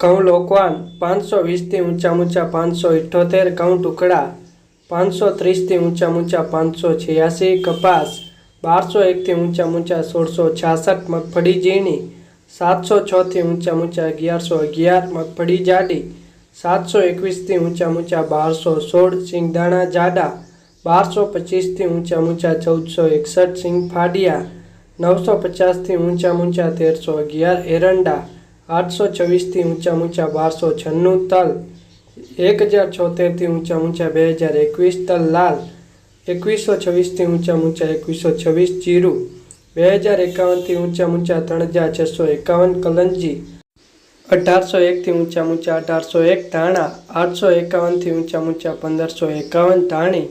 ઘઉં લોકવાન પાંચસો વીસથી ઊંચા ઊંચા પાંચસો ઇઠ્ઠોતેર ઘઉં ટુકડા, પાંચસો ત્રીસથી ઊંચા ઊંચા પાંચસો છ્યાસી, કપાસ, બારસો એકથી ઊંચા ઊંચા સોળસો છાસઠ, મગફળી ઝીણી, સાતસો છથી ઊંચા ઊંચા અગિયારસો અગિયાર, મગફળી જાડી, સાતસો એકવીસથી ઊંચા ઊંચા બારસો સોળ, સિંગદાણા જાડા, બારસો પચીસથી ઊંચા ઊંચા ચૌદસો એકસઠ સિંગ ફાડિયા નવસો પચાસથી ઊંચા ઊંચા તેરસો અગિયાર, એરંડા આઠસો છવ્વીસથી ઊંચા ઊંચા બારસો છન્નું તલ એક હજાર છોતેરથી ઊંચા ઊંચા બે હજાર એકવીસ તલ લાલ એકવીસો છવ્વીસથી ઊંચા ઊંચા એકવીસો છવ્વીસ જીરું બે હજાર એકાવનથી ઊંચા ઊંચા ત્રણ હજાર છસો એકાવન કલંજી અઢારસો એકથી ઊંચા ઊંચા અઢારસો એક ધાણા આઠસો એકાવનથી ઊંચા ઊંચા પંદરસો એકાવન ધાણી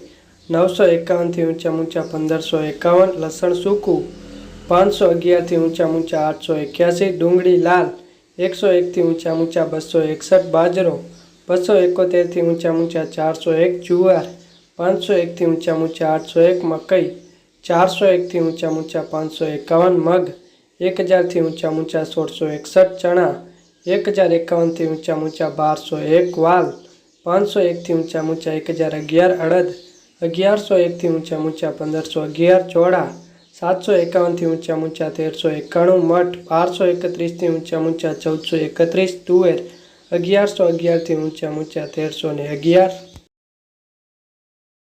નવસો એકાવનથી ઊંચા ઊંચા પંદરસો એકાવન લસણ સૂકું પાંચસો અગિયારથી ઊંચા ઊંચા આઠસો એક્યાસી ડુંગળી લાલ એકસો એકથી ઊંચા ઊંચા બસો એકસઠ બાજરો, બસો એકોતેરથી ઊંચા ઊંચા ચારસો એક જુવાર, પાંચસો એકથી ઊંચા ઊંચા આઠસો એક મકઈ, ચારસો એકથી ઊંચા ઊંચા પાંચસો એકાવન મગ, એક હજારથી ઊંચા ઊંચા સોળસો એકસઠ ચણા, એક હજાર એકાવનથી ઊંચા ઊંચા બારસો એક વાલ, પાંચસો એકથી ઊંચા ઊંચા એક હજાર અગિયાર અડદ, અગિયારસો એકથી ઊંચા ઊંચા પંદરસો અગિયાર ચોળા સાતસો એકાવનથી ઊંચા ઊંચા તેરસો એકાણું, મઠ બારસો એકત્રીસથી ઊંચા ઊંચા ચૌદસો એકત્રીસ, તુવેર અગિયારસો અગિયારથી ઊંચા ઊંચા તેરસો ને અગિયાર.